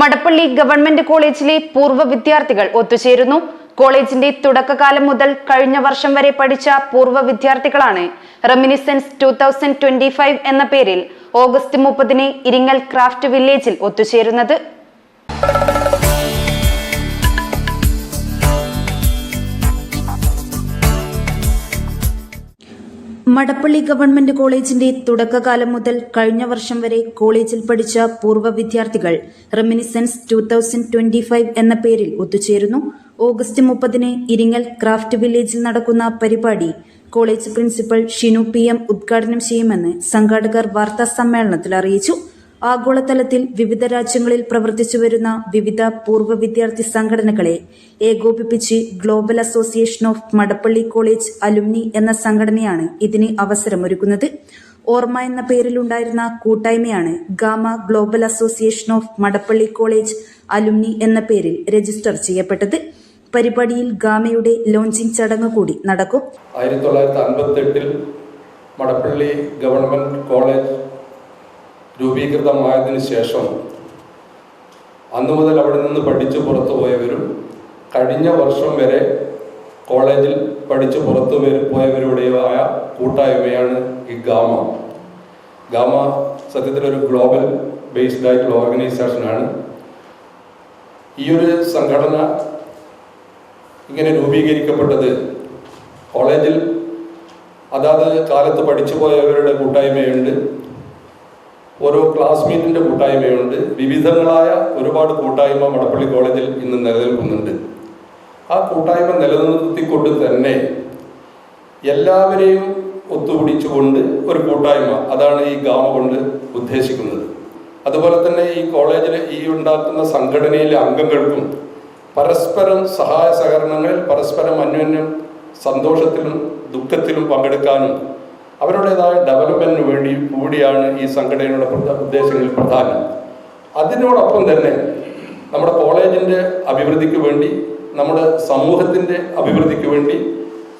Madappally government കോളേജിലെ പൂർവ വിദ്യാർത്ഥികൾ ഒത്തുചേരുന്നു. കോളേജിന്റെ തുടക്കകാലം മുതൽ കഴിഞ്ഞ വർഷം വരെ പഠിച്ച പൂർവ വിദ്യാർത്ഥികളാണ് reminiscence two thousand twenty five എന്ന പേരിൽ ഓഗസ്റ്റ് മുപ്പതിന് ഇരിങ്ങൽ ക്രാഫ്റ്റ് വില്ലേജിൽ ഒത്തുചേരുന്നത്. മടപ്പള്ളി ഗവൺമെന്റ് കോളേജിന്റെ തുടക്കകാലം മുതൽ കഴിഞ്ഞ വർഷം വരെ കോളേജിൽ പഠിച്ച പൂർവ വിദ്യാർത്ഥികൾ reminiscence two thousand twenty five എന്ന പേരിൽ ഒത്തുചേരുന്നു. ഓഗസ്റ്റ് മുപ്പതിന് ഇരിങ്ങൽ ക്രാഫ്റ്റ് വില്ലേജിൽ നടക്കുന്ന പരിപാടി college principal Shinu P M ഉദ്ഘാടനം ചെയ്യുമെന്ന് സംഘാടകർ വാർത്താ സമ്മേളനത്തിൽ അറിയിച്ചു. ആഗോളതലത്തിൽ വിവിധ രാജ്യങ്ങളിൽ പ്രവർത്തിച്ചു വരുന്ന വിവിധ പൂർവ വിദ്യാർത്ഥി സംഘടനകളെ ഏകോപിപ്പിച്ച് global association of Madappally college alumni എന്ന സംഘടനയാണ് ഇതിന് അവസരമൊരുക്കുന്നത്. ഓർമ്മ എന്ന പേരിലുണ്ടായിരുന്ന കൂട്ടായ്മയാണ് GAMA global association of Madappally college alumni എന്ന പേരിൽ രജിസ്റ്റർ ചെയ്യപ്പെട്ടത്. പരിപാടിയിൽ ഗാമയുടെ ലോഞ്ചിങ് ചടങ്ങ് കൂടി നടക്കും. ആയിരത്തി തൊള്ളായിരത്തി അൻപത്തി എട്ടിൽ മടപ്പള്ളി ഗവൺമെന്റ് കോളേജ് രൂപീകൃതമായതിനു ശേഷം അന്നു മുതൽ അവിടെ നിന്ന് പഠിച്ച് പുറത്തു പോയവരും കഴിഞ്ഞ വർഷം വരെ കോളേജിൽ പഠിച്ച് പുറത്തു പോയവരുടേതായ കൂട്ടായ്മയാണ് ഈ ഗാമ. ഗാമ സത്യത്തിൽ ഒരു ഗ്ലോബൽ ബേസ്ഡ് ആയിട്ടുള്ള ഓർഗനൈസേഷനാണ്. ഈ ഒരു സംഘടന ഇങ്ങനെ രൂപീകരിക്കപ്പെട്ടത് കോളേജിൽ അതാത് കാലത്ത് പഠിച്ചു പോയവരുടെ കൂട്ടായ്മയുണ്ട്. ഓരോ ക്ലാസ്മേറ്റിന്റെ കൂട്ടായ്മയുണ്ട്. വിവിധങ്ങളായ ഒരുപാട് കൂട്ടായ്മ മടപ്പള്ളി കോളേജിൽ ഇന്ന് നിലനിൽക്കുന്നുണ്ട്. ആ കൂട്ടായ്മ നിലനിർത്തിക്കൊണ്ട് തന്നെ എല്ലാവരെയും ഒത്തുപിടിച്ചുകൊണ്ട് ഒരു കൂട്ടായ്മ അതാണ് ഈ ഗാമ കൊണ്ട് ഉദ്ദേശിക്കുന്നത്. അതുപോലെ തന്നെ ഈ കോളേജിൽ ഈ ഉണ്ടാക്കുന്ന സംഘടനയിലെ അംഗങ്ങൾക്കും പരസ്പരം സഹായ സഹകരണങ്ങളിൽ പരസ്പരം അന്യോന്യം സന്തോഷത്തിലും ദുഃഖത്തിലും പങ്കെടുക്കാനും അവരുടേതായ ഡെവലപ്മെന്റിന് വേണ്ടി കൂടിയാണ് ഈ സംഘടനയുടെ ഉദ്ദേശങ്ങൾ പ്രധാനം. അതിനോടൊപ്പം തന്നെ നമ്മുടെ കോളേജിന്റെ അഭിവൃദ്ധിക്ക് വേണ്ടി നമ്മുടെ സമൂഹത്തിന്റെ അഭിവൃദ്ധിക്ക് വേണ്ടി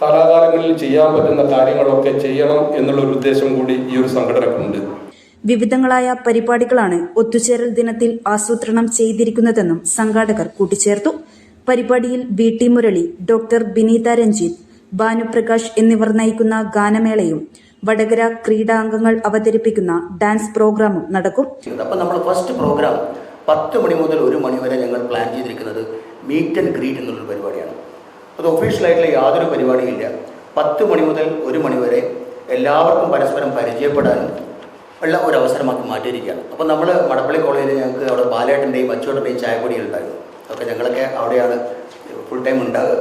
കാലാകാലങ്ങളിൽ ചെയ്യാൻ പറ്റുന്ന കാര്യങ്ങളൊക്കെ ചെയ്യണം എന്നുള്ള ഒരു ഉദ്ദേശം കൂടി ഈ ഒരു സംഘടനക്കുണ്ട്. വിവിധങ്ങളായ പരിപാടികളാണ് ഒത്തുചേരൽ ദിനത്തിൽ ആസൂത്രണം ചെയ്തിരിക്കുന്നതെന്നും സംഘാടകർ കൂട്ടിച്ചേർത്തു. പരിപാടിയിൽ V T Murali doctor Bineetha Ranjith Bhanuprakash എന്നിവർ നയിക്കുന്ന ഗാനമേളയും വടകര ക്രീഡാംഗങ്ങൾ അവതരിപ്പിക്കുന്ന ഡാൻസ് പ്രോഗ്രാമും നടക്കും. അപ്പോൾ നമ്മൾ ഫസ്റ്റ് പ്രോഗ്രാം പത്ത് മണി മുതൽ ഒരു മണി വരെ ഞങ്ങൾ പ്ലാൻ ചെയ്തിരിക്കുന്നത് മീറ്റ് ആൻഡ് ഗ്രീറ്റ് എന്നുള്ളൊരു പരിപാടിയാണ്. അത് ഒഫീഷ്യലായിട്ടുള്ള യാതൊരു പരിപാടിയില്ല പത്ത് മണി മുതൽ ഒരു മണി വരെ എല്ലാവർക്കും പരസ്പരം പരിചയപ്പെടാനും ഉള്ള ഒരു അവസരമാക്കി മാറ്റിയിരിക്കുകയാണ്. അപ്പോൾ നമ്മൾ മടപ്പള്ളി കോളേജിൽ ഞങ്ങൾക്ക് അവിടെ ബാലേട്ടന്റെയും അച്ചോട്ടന്റെയും ചായപ്പൊടികൾ ഉണ്ടായിരുന്നു. അതൊക്കെ ഞങ്ങളൊക്കെ അവിടെയാണ് ഫുൾ ടൈം ഉണ്ടാകുക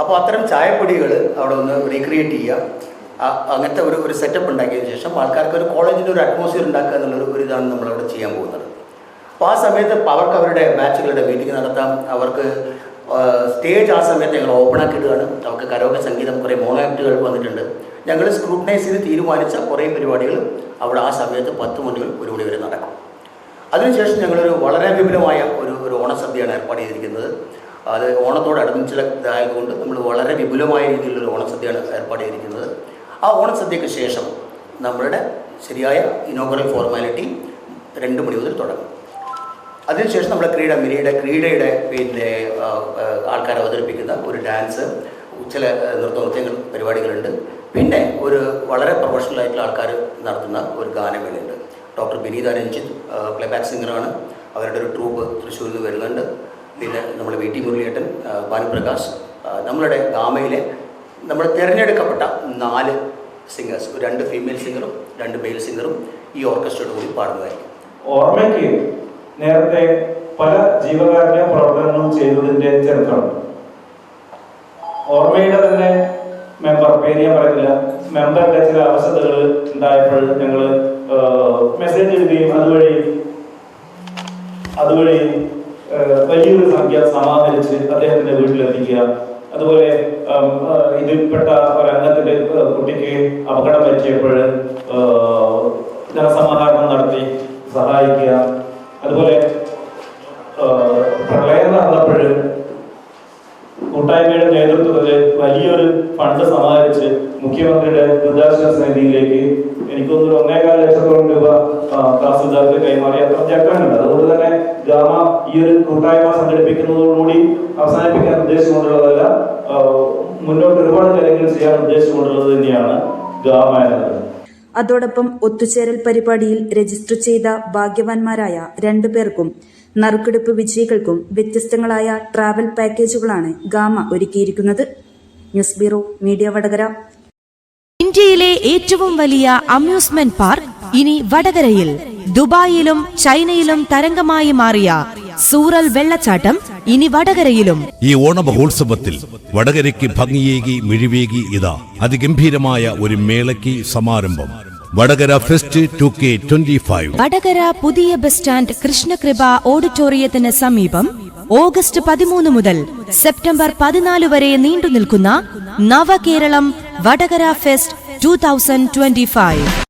അപ്പോൾ അത്തരം ചായപ്പൊടികൾ അവിടെ ഒന്ന് റീക്രിയേറ്റ് ചെയ്യുക. അങ്ങനത്തെ ഒരു ഒരു സെറ്റപ്പ് ഉണ്ടാക്കിയതിന് ശേഷം ആൾക്കാർക്ക് ഒരു കോളേജിന്റെ ഒരു അറ്റ്മോസ്ഫിയർ ഉണ്ടാക്കുക എന്നുള്ളൊരു ഒരു ഇതാണ് നമ്മളവിടെ ചെയ്യാൻ പോകുന്നത്. അപ്പോൾ ആ സമയത്ത് അവർക്ക് അവരുടെ ബാച്ചുകളുടെ മീറ്റിംഗ് നടത്താം. അവർക്ക് സ്റ്റേജ് ആ സമയത്ത് ഞങ്ങൾ ഓപ്പൺ ആക്കിയിടുകയാണ്. അവർക്ക് കരോക്കെ സംഗീതം കുറേ മോണോ ആക്ടുകൾ വന്നിട്ടുണ്ട്. ഞങ്ങൾ സ്ക്രൂട്ടനൈസ് ചെയ്ത് തീരുമാനിച്ച കുറേ പരിപാടികൾ അവിടെ ആ സമയത്ത് പത്ത് മണി ഒരു മണി വരെ നടക്കും. അതിനുശേഷം ഞങ്ങളൊരു വളരെ വിപുലമായ ഒരു ഒരു ഓണസദ്യയാണ് ഏർപ്പാട് ചെയ്തിരിക്കുന്നത്. അത് ഓണത്തോടനുബന്ധിച്ചുള്ള നമ്മൾ വളരെ വിപുലമായ രീതിയിലുള്ള ഓണസദ്യയാണ് ഏർപ്പാട് ചെയ്തിരിക്കുന്നത്. ആ ഓണസദ്യക്ക് ശേഷം നമ്മളുടെ ശരിയായ ഇനോഗ്രൽ ഫോർമാലിറ്റി രണ്ട് മണി മുതൽ തുടങ്ങും. അതിനുശേഷം നമ്മുടെ ക്രീഡ മിനിയുടെ ക്രീഡയുടെ പിന്നെ ആൾക്കാർ അവതരിപ്പിക്കുന്ന ഒരു ഡാൻസ് ചില നൃത്ത നൃത്യങ്ങൾ പരിപാടികളുണ്ട്. പിന്നെ ഒരു വളരെ പ്രൊഫഷണൽ ആയിട്ടുള്ള ആൾക്കാർ നടത്തുന്ന ഒരു ഗാനമേളയുണ്ട് ഡോക്ടർ ബിനീത രഞ്ജിത്ത് പ്ലേബാക്ക് സിംഗറാണ് അവരുടെ ഒരു ട്രൂപ്പ് തൃശ്ശൂരിൽ നിന്ന് വരുന്നുണ്ട്. പിന്നെ നമ്മുടെ വി ടി മുരളിയേട്ടൻ ഭാനുപ്രകാശ് നമ്മളുടെ ഗാമയിലെ നമ്മൾ തിരഞ്ഞെടുക്കപ്പെട്ട നാല് സിംഗേഴ്സ് രണ്ട് ഫീമെയിൽ സിംഗറും രണ്ട് മെയിൽ സിംഗറും ഈ ഓർക്കസ്ട്രയോട് കൂടി പാടുന്നതായിരിക്കും. ഓർമ്മയ്ക്ക് നേരത്തെ പല ജീവകാരുണ്യ പ്രവർത്തനങ്ങളും ചെയ്തതിന്റെ ചരിത്രമുണ്ട് ഓർമ്മയുടെ തന്നെ മെമ്പർ പേര് ഞാൻ പറയുന്നില്ല. മെമ്പറിന്റെ ചില അവസ്ഥകൾ ഉണ്ടായപ്പോൾ ഞങ്ങൾ മെസ്സേജ് എഴുതുകയും അതുവഴി അതുവഴി വലിയൊരു സംഖ്യ സമാഹരിച്ച് അദ്ദേഹത്തിന്റെ വീട്ടിലെത്തിക്കുക. അതുപോലെ ഇതിൽപ്പെട്ട ഒരു അംഗത്തിന്റെ കുട്ടിക്ക് അപകടം പറ്റിയപ്പോൾ ധനസമാഹരണം നടത്തി സഹായിക്കുക. അതുപോലെ പ്രളയം നടന്നപ്പോൾ കൂട്ടായ്മയുടെ നേതൃത്വത്തിൽ വലിയൊരു ഫണ്ട് സമാഹരിച്ച് മുഖ്യമന്ത്രിയുടെ ദുരിതാശ്വാസ നിധിയിലേക്ക് എനിക്കൊന്നൊരു ഒന്നേകാല ലക്ഷത്തോളം രൂപ തഹസിൽദാർക്ക് കൈമാറി അത്ര ചേർക്കാനുണ്ട്. അതുകൊണ്ട് തന്നെ ഗാമ ഈ ഒരു കൂട്ടായ്മ സംഘടിപ്പിക്കുന്നതോടുകൂടി അവസാനിപ്പിക്കാൻ ഉദ്ദേശിച്ചുകൊണ്ടുള്ളതല്ല മുന്നോട്ട് ഒരുപാട് കാര്യങ്ങൾ ചെയ്യാൻ ഉദ്ദേശിച്ചുകൊണ്ടുള്ളത് തന്നെയാണ് ഗാമ എന്നത് അതോടൊപ്പം ഒത്തുചേരൽ പരിപാടിയിൽ രജിസ്റ്റർ ചെയ്ത ഭാഗ്യവാന്മാരായ രണ്ടു പേർക്കും നറുക്കെടുപ്പ് വിജയികൾക്കും വ്യത്യസ്തങ്ങളായ ട്രാവൽ പാക്കേജുകളാണ് ഗാമ ഒരുക്കിയിരിക്കുന്നത്. News bureau media Vadakara. ഇന്ത്യയിലെ ഏറ്റവും വലിയ അമ്യൂസ്മെന്റ് പാർക്ക് ഇനി വടകരയിൽ ദുബായിലും ചൈനയിലും തരംഗമായി മാറിയ സൂറൽ വെള്ളച്ചാട്ടം ഇനി വടകരയിലും. ഈ ഓണമഹോത്സവത്തിൽ വടകരയ്ക്ക് ഭംഗിയേകി മിഴിവേകി ഇതാ അതിഗംഭീരമായ ഒരു മേളയ്ക്ക് സമാരംഭം. Vadakara fest two K twenty five. Vadakara പുതിയ ബസ് സ്റ്റാൻഡ് കൃഷ്ണകൃപ ഓഡിറ്റോറിയത്തിന് സമീപം ഓഗസ്റ്റ് പതിമൂന്ന് മുതൽ സെപ്റ്റംബർ പതിനാല് വരെ നീണ്ടു നിൽക്കുന്ന Navakeralam Vadakara fest two thousand twenty five.